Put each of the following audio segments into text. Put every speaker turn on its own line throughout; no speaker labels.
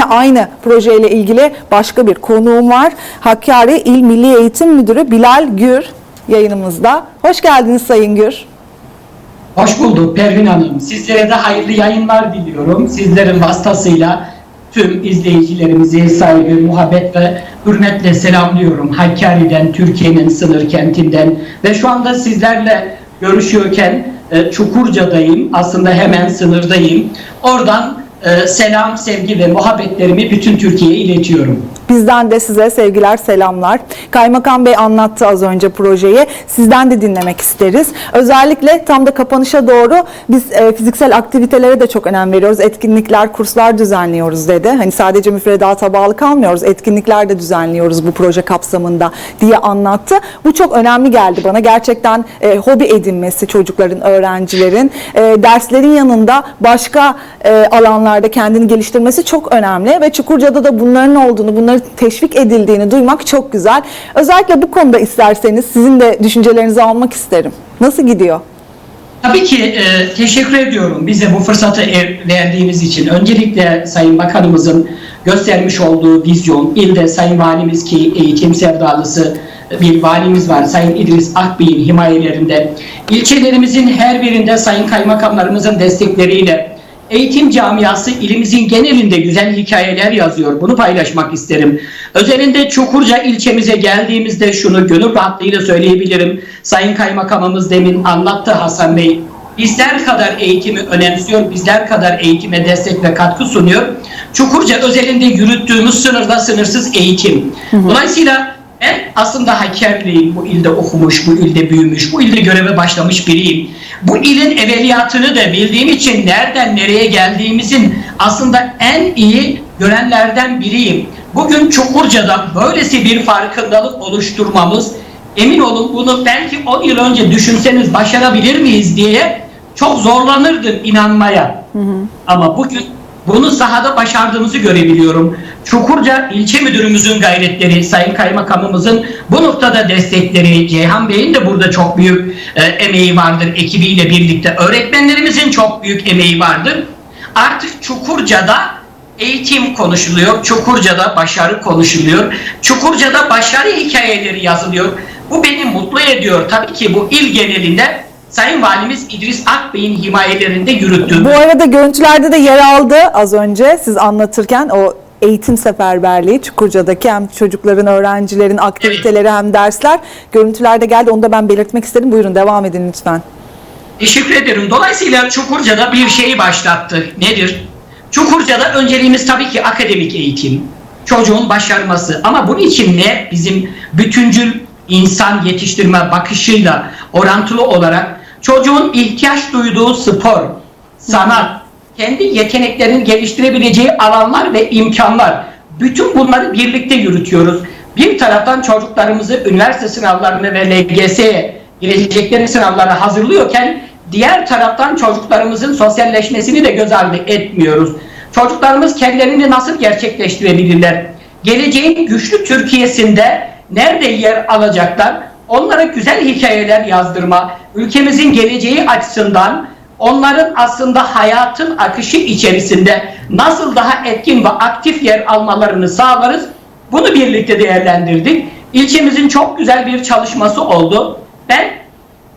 yine aynı projeyle ilgili başka bir konuğum var. Hakkari İl Milli Eğitim Müdürü Bilal Gür yayınımızda. Hoş geldiniz Sayın Gür.
Hoş bulduk Pervin Hanım. Sizlere de hayırlı yayınlar diliyorum. Sizlerin vasıtasıyla tüm izleyicilerimizi saygı, muhabbet ve hürmetle selamlıyorum. Hakkari'den, Türkiye'nin sınır kentinden ve şu anda sizlerle görüşüyorken e, Çukurca'dayım. Aslında hemen sınırdayım. Oradan selam, sevgi ve muhabbetlerimi bütün Türkiye'ye iletiyorum.
Bizden de size sevgiler, selamlar. Kaymakam Bey anlattı az önce projeyi. Sizden de dinlemek isteriz. Özellikle tam da kapanışa doğru biz e, fiziksel aktivitelere de çok önem veriyoruz. Etkinlikler, kurslar düzenliyoruz dedi. Hani sadece müfredata bağlı kalmıyoruz. Etkinlikler de düzenliyoruz bu proje kapsamında diye anlattı. Bu çok önemli geldi bana. Gerçekten e, hobi edinmesi çocukların, öğrencilerin e, derslerin yanında başka e, alanlarda kendini geliştirmesi çok önemli ve Çukurca'da da bunların olduğunu, bunların teşvik edildiğini duymak çok güzel. Özellikle bu konuda isterseniz sizin de düşüncelerinizi almak isterim. Nasıl gidiyor?
Tabii ki e, teşekkür ediyorum bize bu fırsatı er- verdiğiniz için. Öncelikle Sayın Bakanımızın göstermiş olduğu vizyon, ilde Sayın Valimiz ki eğitim sevdalısı bir valimiz var. Sayın İdris Akbey'in himayelerinde. ilçelerimizin her birinde Sayın Kaymakamlarımızın destekleriyle eğitim camiası ilimizin genelinde güzel hikayeler yazıyor. Bunu paylaşmak isterim. Özelinde Çukurca ilçemize geldiğimizde şunu gönül rahatlığıyla söyleyebilirim. Sayın Kaymakamımız demin anlattı Hasan Bey. Bizler kadar eğitimi önemsiyor, bizler kadar eğitime destek ve katkı sunuyor. Çukurca özelinde yürüttüğümüz sınırda sınırsız eğitim. Dolayısıyla ben aslında Hakkari'liyim. Bu ilde okumuş, bu ilde büyümüş, bu ilde göreve başlamış biriyim. Bu ilin evveliyatını da bildiğim için nereden nereye geldiğimizin aslında en iyi görenlerden biriyim. Bugün Çukurca'da böylesi bir farkındalık oluşturmamız, emin olun bunu belki 10 yıl önce düşünseniz başarabilir miyiz diye çok zorlanırdım inanmaya. Ama bugün bunu sahada başardığımızı görebiliyorum. Çukurca ilçe müdürümüzün gayretleri, Sayın Kaymakamımızın bu noktada destekleri, Ceyhan Bey'in de burada çok büyük e, emeği vardır ekibiyle birlikte. Öğretmenlerimizin çok büyük emeği vardır. Artık Çukurca'da eğitim konuşuluyor, Çukurca'da başarı konuşuluyor, Çukurca'da başarı hikayeleri yazılıyor. Bu beni mutlu ediyor. Tabii ki bu il genelinde Sayın Valimiz İdris Akbey'in himayelerinde yürüttüğümüz
Bu arada görüntülerde de yer aldı az önce siz anlatırken o eğitim seferberliği Çukurca'daki hem çocukların, öğrencilerin aktiviteleri hem dersler görüntülerde geldi. Onu da ben belirtmek istedim. Buyurun devam edin lütfen.
Teşekkür ederim. Dolayısıyla Çukurca'da bir şeyi başlattı. Nedir? Çukurca'da önceliğimiz tabii ki akademik eğitim. Çocuğun başarması. Ama bunun için ne? Bizim bütüncül insan yetiştirme bakışıyla orantılı olarak çocuğun ihtiyaç duyduğu spor, sanat, kendi yeteneklerini geliştirebileceği alanlar ve imkanlar. Bütün bunları birlikte yürütüyoruz. Bir taraftan çocuklarımızı üniversite sınavlarını ve LGS'ye girecekleri sınavlara hazırlıyorken diğer taraftan çocuklarımızın sosyalleşmesini de göz ardı etmiyoruz. Çocuklarımız kendilerini nasıl gerçekleştirebilirler? Geleceğin güçlü Türkiye'sinde nerede yer alacaklar? Onlara güzel hikayeler yazdırma, ülkemizin geleceği açısından onların aslında hayatın akışı içerisinde nasıl daha etkin ve aktif yer almalarını sağlarız. Bunu birlikte değerlendirdik. İlçemizin çok güzel bir çalışması oldu. Ben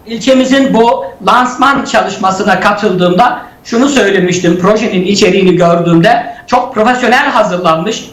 ilçemizin bu lansman çalışmasına katıldığımda şunu söylemiştim. Projenin içeriğini gördüğümde çok profesyonel hazırlanmış,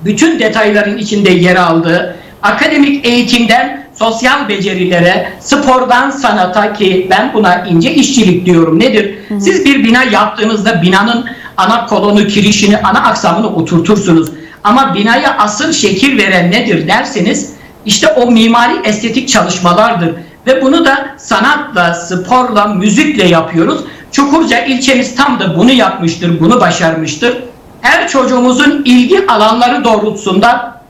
bütün detayların içinde yer aldığı, akademik eğitimden sosyal becerilere, spordan sanata ki ben buna ince işçilik diyorum. Nedir? Siz bir bina yaptığınızda binanın ana kolonu, kirişini, ana aksamını oturtursunuz. Ama binaya asıl şekil veren nedir derseniz işte o mimari estetik çalışmalardır. Ve bunu da sanatla, sporla, müzikle yapıyoruz. Çukurca ilçemiz tam da bunu yapmıştır, bunu başarmıştır. Her çocuğumuzun ilgi alanları doğrultusunda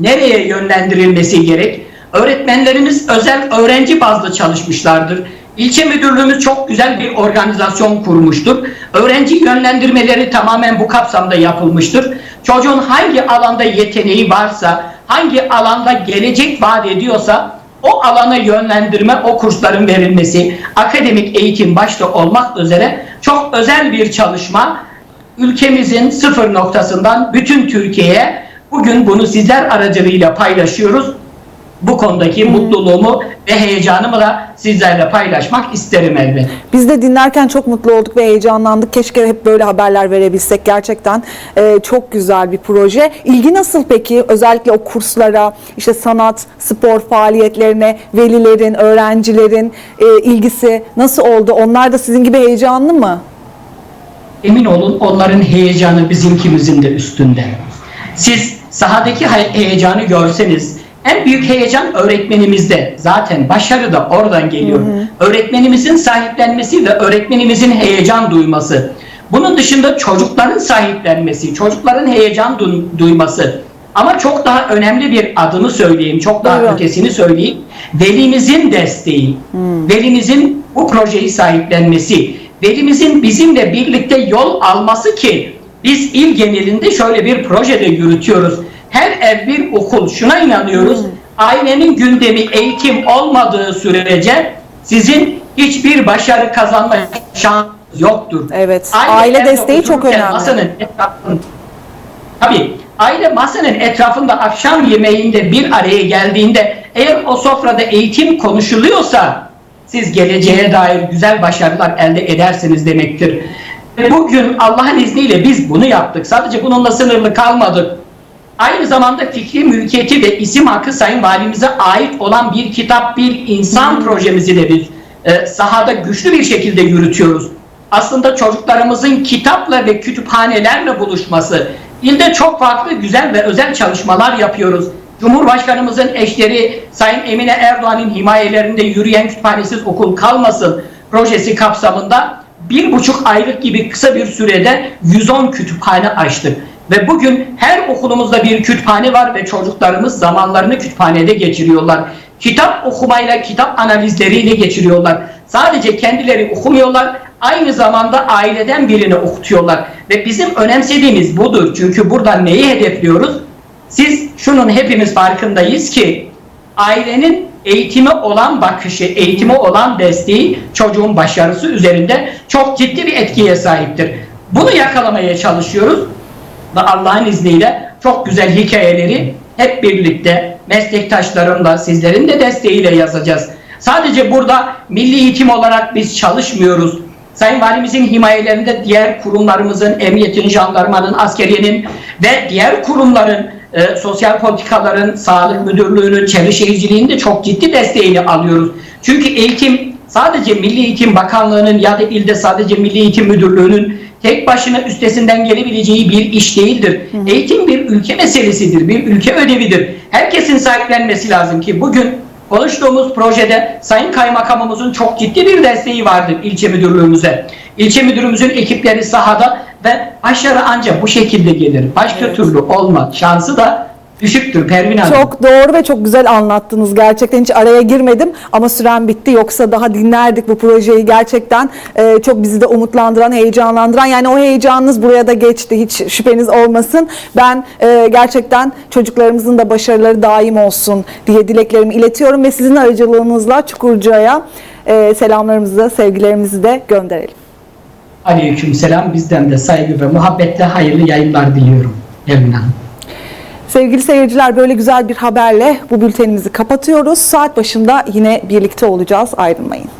nereye yönlendirilmesi gerek? Öğretmenlerimiz özel öğrenci bazlı çalışmışlardır. İlçe müdürlüğümüz çok güzel bir organizasyon kurmuştur. Öğrenci yönlendirmeleri tamamen bu kapsamda yapılmıştır. Çocuğun hangi alanda yeteneği varsa, hangi alanda gelecek vaat ediyorsa o alana yönlendirme, o kursların verilmesi, akademik eğitim başta olmak üzere çok özel bir çalışma ülkemizin sıfır noktasından bütün Türkiye'ye bugün bunu sizler aracılığıyla paylaşıyoruz. Bu konudaki mutluluğumu ve heyecanımı da sizlerle paylaşmak isterim elbette.
Biz de dinlerken çok mutlu olduk ve heyecanlandık. Keşke hep böyle haberler verebilsek. Gerçekten e, çok güzel bir proje. İlgi nasıl peki? Özellikle o kurslara, işte sanat, spor faaliyetlerine, velilerin, öğrencilerin e, ilgisi nasıl oldu? Onlar da sizin gibi heyecanlı mı?
Emin olun onların heyecanı bizimkimizin de üstünde. Siz sahadaki heyecanı görseniz en büyük heyecan öğretmenimizde. Zaten başarı da oradan geliyor. Öğretmenimizin sahiplenmesi ve öğretmenimizin heyecan duyması. Bunun dışında çocukların sahiplenmesi, çocukların heyecan du- duyması. Ama çok daha önemli bir adını söyleyeyim, çok daha
Buyurun.
ötesini söyleyeyim. Velimizin desteği, velimizin bu projeyi sahiplenmesi, velimizin bizimle birlikte yol alması ki biz il genelinde şöyle bir projede yürütüyoruz. Her ev bir okul. Şuna inanıyoruz. Ailenin gündemi eğitim olmadığı sürece sizin hiçbir başarı kazanma şansınız yoktur.
Evet, aile
evde
desteği çok önemli.
Masanın etrafında, tabii aile masanın etrafında akşam yemeğinde bir araya geldiğinde eğer o sofrada eğitim konuşuluyorsa siz geleceğe dair güzel başarılar elde edersiniz demektir. Bugün Allah'ın izniyle biz bunu yaptık. Sadece bununla sınırlı kalmadık. Aynı zamanda fikri mülkiyeti ve isim hakkı Sayın Valimize ait olan bir kitap, bir insan projemizi de biz e, sahada güçlü bir şekilde yürütüyoruz. Aslında çocuklarımızın kitapla ve kütüphanelerle buluşması, ilde çok farklı güzel ve özel çalışmalar yapıyoruz. Cumhurbaşkanımızın eşleri Sayın Emine Erdoğan'ın himayelerinde yürüyen kütüphanesiz okul kalmasın projesi kapsamında bir buçuk aylık gibi kısa bir sürede 110 kütüphane açtık. Ve bugün her okulumuzda bir kütüphane var ve çocuklarımız zamanlarını kütüphanede geçiriyorlar. Kitap okumayla, kitap analizleriyle geçiriyorlar. Sadece kendileri okumuyorlar, aynı zamanda aileden birini okutuyorlar. Ve bizim önemsediğimiz budur. Çünkü burada neyi hedefliyoruz? Siz şunun hepimiz farkındayız ki ailenin eğitime olan bakışı, eğitime olan desteği çocuğun başarısı üzerinde çok ciddi bir etkiye sahiptir. Bunu yakalamaya çalışıyoruz ve Allah'ın izniyle çok güzel hikayeleri hep birlikte meslektaşlarımla sizlerin de desteğiyle yazacağız. Sadece burada milli eğitim olarak biz çalışmıyoruz. Sayın Valimizin himayelerinde diğer kurumlarımızın, emniyetin, jandarmanın, askeriyenin ve diğer kurumların, e, sosyal politikaların, sağlık müdürlüğünün, çevre şehirciliğinin de çok ciddi desteğini alıyoruz. Çünkü eğitim sadece Milli Eğitim Bakanlığı'nın ya da ilde sadece Milli Eğitim Müdürlüğü'nün tek başına üstesinden gelebileceği bir iş değildir. Eğitim bir ülke meselesidir, bir ülke ödevidir. Herkesin sahiplenmesi lazım ki bugün konuştuğumuz projede Sayın Kaymakamımızın çok ciddi bir desteği vardır ilçe müdürlüğümüze. İlçe müdürümüzün ekipleri sahada ve başarı ancak bu şekilde gelir. Başka türlü olma şansı da düşüktür Pervin Hanım.
Çok doğru ve çok güzel anlattınız. Gerçekten hiç araya girmedim ama süren bitti. Yoksa daha dinlerdik bu projeyi. Gerçekten e, çok bizi de umutlandıran, heyecanlandıran. Yani o heyecanınız buraya da geçti. Hiç şüpheniz olmasın. Ben e, gerçekten çocuklarımızın da başarıları daim olsun diye dileklerimi iletiyorum ve sizin aracılığınızla Çukurca'ya e, selamlarımızı, sevgilerimizi de gönderelim.
Aleyküm selam. Bizden de saygı ve muhabbetle hayırlı yayınlar diliyorum Pervin Hanım.
Sevgili seyirciler böyle güzel bir haberle bu bültenimizi kapatıyoruz. Saat başında yine birlikte olacağız. Ayrılmayın.